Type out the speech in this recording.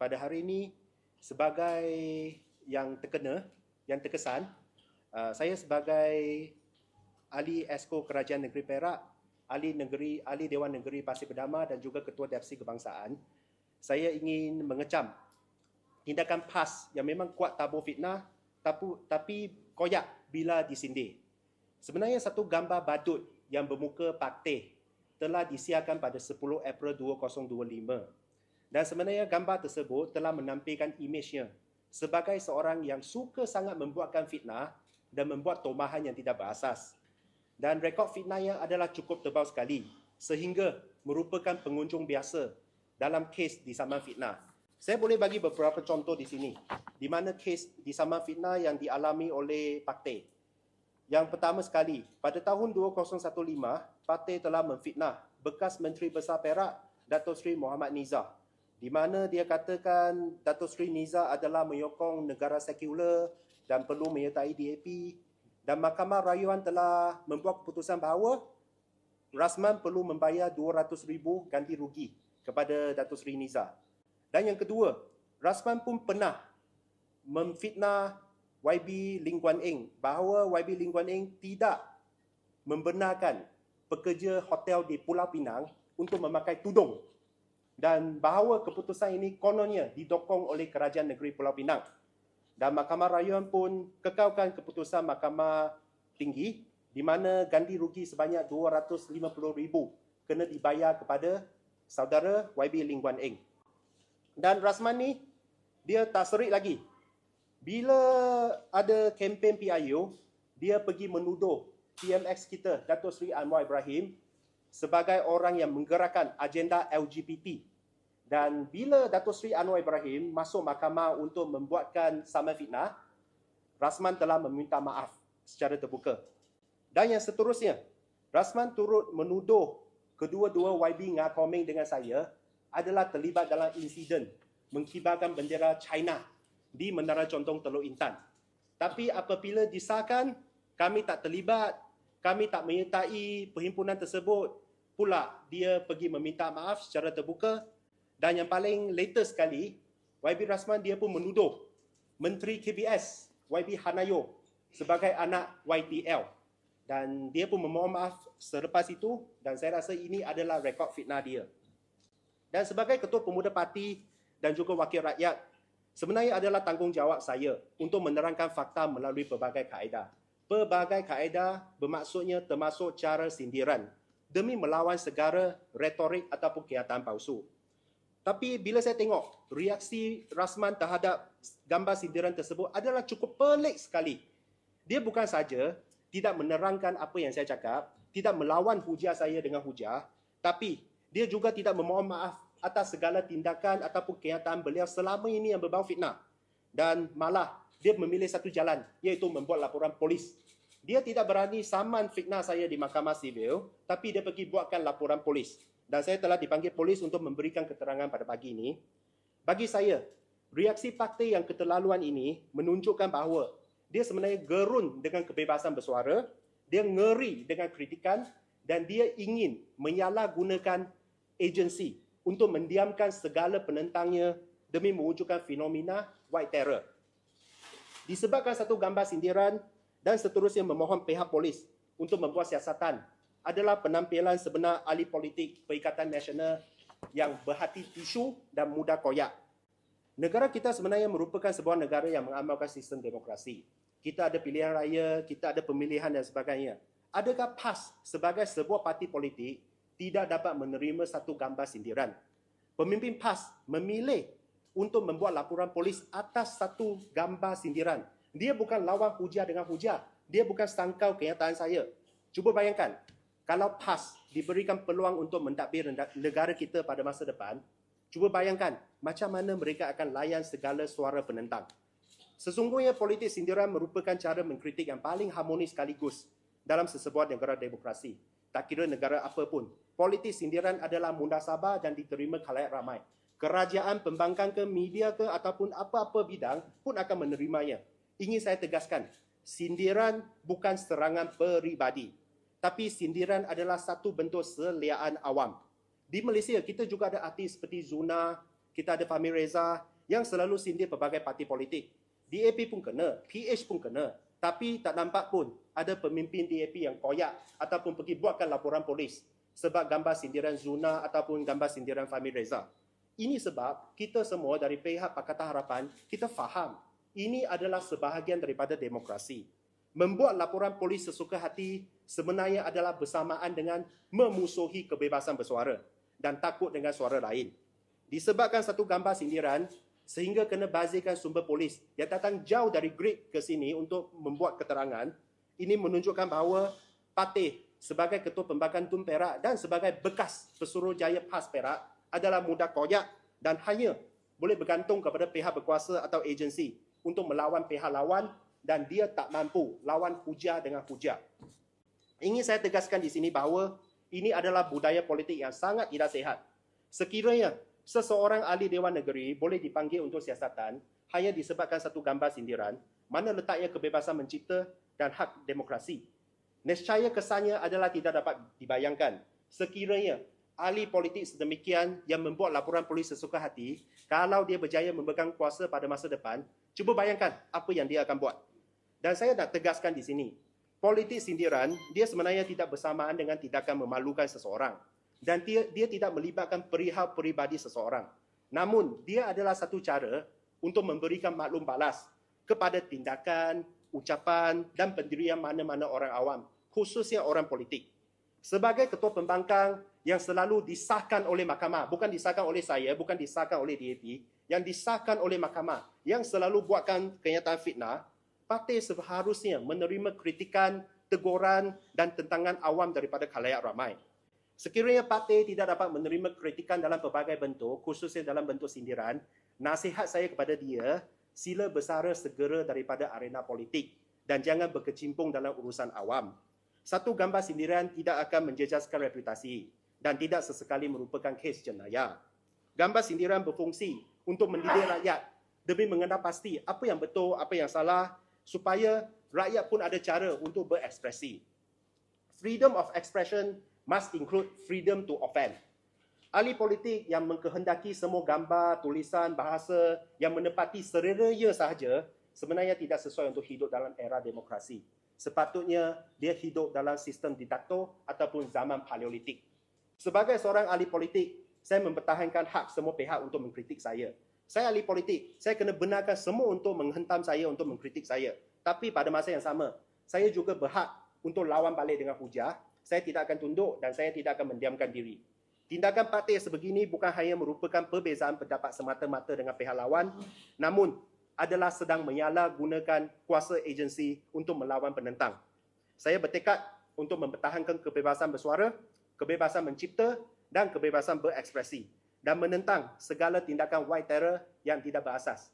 pada hari ini sebagai yang terkena, yang terkesan, uh, saya sebagai ahli esko Kerajaan Negeri Perak, ahli negeri ahli Dewan Negeri Pasir Berdama dan juga ketua Deputi Kebangsaan, saya ingin mengecam tindakan PAS yang memang kuat tabur fitnah tapi, tapi koyak bila disindir. Sebenarnya satu gambar badut yang bermuka patih telah disiarkan pada 10 April 2025 dan sebenarnya gambar tersebut telah menampilkan imejnya sebagai seorang yang suka sangat membuatkan fitnah dan membuat tomahan yang tidak berasas. Dan rekod fitnahnya adalah cukup tebal sekali sehingga merupakan pengunjung biasa dalam kes di saman fitnah. Saya boleh bagi beberapa contoh di sini di mana kes di saman fitnah yang dialami oleh Pakte. Yang pertama sekali, pada tahun 2015, Pakte telah memfitnah bekas Menteri Besar Perak Datuk Seri Muhammad Nizar di mana dia katakan Datuk Seri Niza adalah menyokong negara sekular dan perlu menyertai DAP dan Mahkamah Rayuan telah membuat keputusan bahawa Rasman perlu membayar RM200,000 ganti rugi kepada Datuk Seri Niza. Dan yang kedua, Rasman pun pernah memfitnah YB Ling Guan Eng bahawa YB Ling Guan Eng tidak membenarkan pekerja hotel di Pulau Pinang untuk memakai tudung dan bahawa keputusan ini kononnya didokong oleh Kerajaan Negeri Pulau Pinang. Dan Mahkamah Rayuan pun kekalkan keputusan Mahkamah Tinggi di mana ganti rugi sebanyak RM250,000 kena dibayar kepada saudara YB Ling Guan Eng. Dan Rasman ni dia tak serik lagi. Bila ada kempen PIU, dia pergi menuduh PMX kita, Datuk Seri Anwar Ibrahim sebagai orang yang menggerakkan agenda LGBT dan bila Datuk Seri Anwar Ibrahim masuk mahkamah untuk membuatkan saman fitnah, Rasman telah meminta maaf secara terbuka. Dan yang seterusnya, Rasman turut menuduh kedua-dua YB Ngah Komeng dengan saya adalah terlibat dalam insiden mengkibarkan bendera China di Menara Contong Teluk Intan. Tapi apabila disahkan, kami tak terlibat, kami tak menyertai perhimpunan tersebut, pula dia pergi meminta maaf secara terbuka dan yang paling latest sekali, YB Rasman dia pun menuduh Menteri KBS YB Hanayo sebagai anak YTL. Dan dia pun memohon maaf selepas itu dan saya rasa ini adalah rekod fitnah dia. Dan sebagai Ketua Pemuda Parti dan juga Wakil Rakyat, sebenarnya adalah tanggungjawab saya untuk menerangkan fakta melalui pelbagai kaedah. Pelbagai kaedah bermaksudnya termasuk cara sindiran demi melawan segala retorik ataupun kenyataan palsu. Tapi bila saya tengok reaksi Rasman terhadap gambar sindiran tersebut adalah cukup pelik sekali. Dia bukan saja tidak menerangkan apa yang saya cakap, tidak melawan hujah saya dengan hujah, tapi dia juga tidak memohon maaf atas segala tindakan ataupun kenyataan beliau selama ini yang berbau fitnah. Dan malah dia memilih satu jalan, iaitu membuat laporan polis. Dia tidak berani saman fitnah saya di mahkamah sivil, tapi dia pergi buatkan laporan polis dan saya telah dipanggil polis untuk memberikan keterangan pada pagi ini. Bagi saya, reaksi parti yang keterlaluan ini menunjukkan bahawa dia sebenarnya gerun dengan kebebasan bersuara, dia ngeri dengan kritikan dan dia ingin menyalahgunakan agensi untuk mendiamkan segala penentangnya demi mewujudkan fenomena white terror. Disebabkan satu gambar sindiran dan seterusnya memohon pihak polis untuk membuat siasatan adalah penampilan sebenar ahli politik Perikatan Nasional yang berhati tisu dan mudah koyak. Negara kita sebenarnya merupakan sebuah negara yang mengamalkan sistem demokrasi. Kita ada pilihan raya, kita ada pemilihan dan sebagainya. Adakah PAS sebagai sebuah parti politik tidak dapat menerima satu gambar sindiran? Pemimpin PAS memilih untuk membuat laporan polis atas satu gambar sindiran. Dia bukan lawan hujah dengan hujah. Dia bukan sangkau kenyataan saya. Cuba bayangkan, kalau PAS diberikan peluang untuk mendakbir negara kita pada masa depan, cuba bayangkan macam mana mereka akan layan segala suara penentang. Sesungguhnya politik sindiran merupakan cara mengkritik yang paling harmonis sekaligus dalam sesebuah negara demokrasi. Tak kira negara apa pun, politik sindiran adalah mudah sabar dan diterima khalayak ramai. Kerajaan, pembangkang ke, media ke ataupun apa-apa bidang pun akan menerimanya. Ingin saya tegaskan, sindiran bukan serangan peribadi tapi sindiran adalah satu bentuk seliaan awam. Di Malaysia, kita juga ada artis seperti Zuna, kita ada Fahmi Reza yang selalu sindir pelbagai parti politik. DAP pun kena, PH pun kena. Tapi tak nampak pun ada pemimpin DAP yang koyak ataupun pergi buatkan laporan polis sebab gambar sindiran Zuna ataupun gambar sindiran Fahmi Reza. Ini sebab kita semua dari pihak Pakatan Harapan, kita faham ini adalah sebahagian daripada demokrasi. Membuat laporan polis sesuka hati sebenarnya adalah bersamaan dengan memusuhi kebebasan bersuara dan takut dengan suara lain. Disebabkan satu gambar sindiran, sehingga kena bazirkan sumber polis yang datang jauh dari grid ke sini untuk membuat keterangan, ini menunjukkan bahawa Patih sebagai Ketua Pembakan Tun Perak dan sebagai bekas Pesuruhjaya PAS Perak adalah mudah koyak dan hanya boleh bergantung kepada pihak berkuasa atau agensi untuk melawan pihak lawan dan dia tak mampu lawan hujah dengan hujah. Ingin saya tegaskan di sini bahawa ini adalah budaya politik yang sangat tidak sehat. Sekiranya seseorang ahli Dewan Negeri boleh dipanggil untuk siasatan hanya disebabkan satu gambar sindiran, mana letaknya kebebasan mencipta dan hak demokrasi. Nescaya kesannya adalah tidak dapat dibayangkan. Sekiranya ahli politik sedemikian yang membuat laporan polis sesuka hati, kalau dia berjaya memegang kuasa pada masa depan, cuba bayangkan apa yang dia akan buat. Dan saya nak tegaskan di sini, politik sindiran dia sebenarnya tidak bersamaan dengan tindakan memalukan seseorang dan dia, dia tidak melibatkan perihal peribadi seseorang. Namun, dia adalah satu cara untuk memberikan maklum balas kepada tindakan, ucapan dan pendirian mana-mana orang awam, khususnya orang politik. Sebagai ketua pembangkang yang selalu disahkan oleh mahkamah, bukan disahkan oleh saya, bukan disahkan oleh DAP, yang disahkan oleh mahkamah, yang selalu buatkan kenyataan fitnah, parti seharusnya menerima kritikan, teguran dan tentangan awam daripada khalayak ramai. Sekiranya parti tidak dapat menerima kritikan dalam pelbagai bentuk, khususnya dalam bentuk sindiran, nasihat saya kepada dia, sila bersara segera daripada arena politik dan jangan berkecimpung dalam urusan awam. Satu gambar sindiran tidak akan menjejaskan reputasi dan tidak sesekali merupakan kes jenayah. Gambar sindiran berfungsi untuk mendidik rakyat demi mengenal pasti apa yang betul, apa yang salah supaya rakyat pun ada cara untuk berekspresi. Freedom of expression must include freedom to offend. Ahli politik yang mengkehendaki semua gambar, tulisan, bahasa yang menepati sereranya sahaja sebenarnya tidak sesuai untuk hidup dalam era demokrasi. Sepatutnya dia hidup dalam sistem diktator ataupun zaman paleolitik. Sebagai seorang ahli politik, saya mempertahankan hak semua pihak untuk mengkritik saya. Saya ahli politik, saya kena benarkan semua untuk menghentam saya untuk mengkritik saya. Tapi pada masa yang sama, saya juga berhak untuk lawan balik dengan hujah saya tidak akan tunduk dan saya tidak akan mendiamkan diri. Tindakan parti sebegini bukan hanya merupakan perbezaan pendapat semata-mata dengan pihak lawan, namun adalah sedang menyalahgunakan kuasa agensi untuk melawan penentang. Saya bertekad untuk mempertahankan kebebasan bersuara, kebebasan mencipta dan kebebasan berekspresi dan menentang segala tindakan white terror yang tidak berasas.